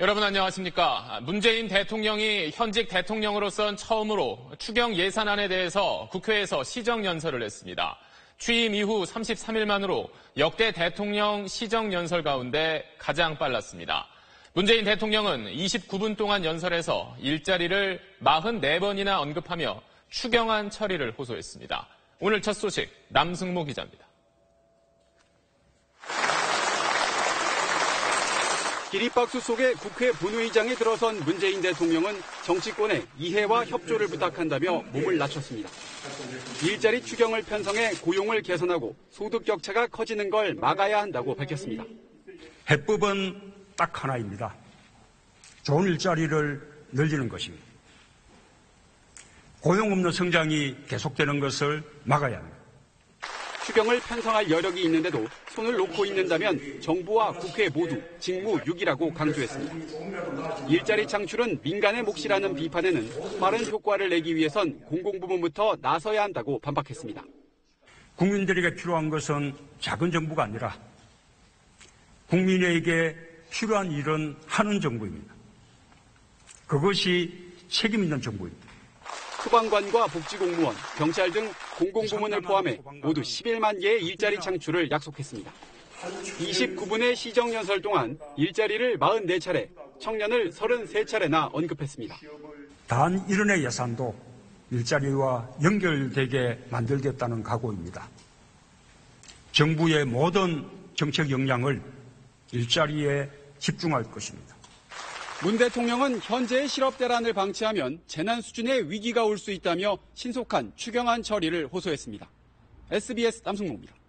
여러분 안녕하십니까. 문재인 대통령이 현직 대통령으로선 처음으로 추경 예산안에 대해서 국회에서 시정연설을 했습니다. 취임 이후 33일 만으로 역대 대통령 시정연설 가운데 가장 빨랐습니다. 문재인 대통령은 29분 동안 연설에서 일자리를 44번이나 언급하며 추경안 처리를 호소했습니다. 오늘 첫 소식 남승모 기자입니다. 기립박수 속에 국회 본회의장에 들어선 문재인 대통령은 정치권에 이해와 협조를 부탁한다며 몸을 낮췄습니다. 일자리 추경을 편성해 고용을 개선하고 소득 격차가 커지는 걸 막아야 한다고 밝혔습니다. 해법은 딱 하나입니다. 좋은 일자리를 늘리는 것입니다. 고용 없는 성장이 계속되는 것을 막아야 합니다. 추경을 편성할 여력이 있는데도 손을 놓고 있는다면 정부와 국회 모두 직무유기라고 강조했습니다. 일자리 창출은 민간의 몫이라는 비판에는 빠른 효과를 내기 위해선 공공부문부터 나서야 한다고 반박했습니다. 국민들에게 필요한 것은 작은 정부가 아니라 국민에게 필요한 일은 하는 정부입니다. 그것이 책임 있는 정부입니다. 소방관과 복지공무원, 경찰 등 공공부문을 포함해 모두 11만 개의 일자리 창출을 약속했습니다. 29분의 시정연설 동안 일자리를 44차례, 청년을 33차례나 언급했습니다. 단 1원의 예산도 일자리와 연결되게 만들겠다는 각오입니다. 정부의 모든 정책 역량을 일자리에 집중할 것입니다. 문 대통령은 현재의 실업 대란을 방치하면 재난 수준의 위기가 올 수 있다며 신속한 추경안 처리를 호소했습니다. SBS 남승모입니다.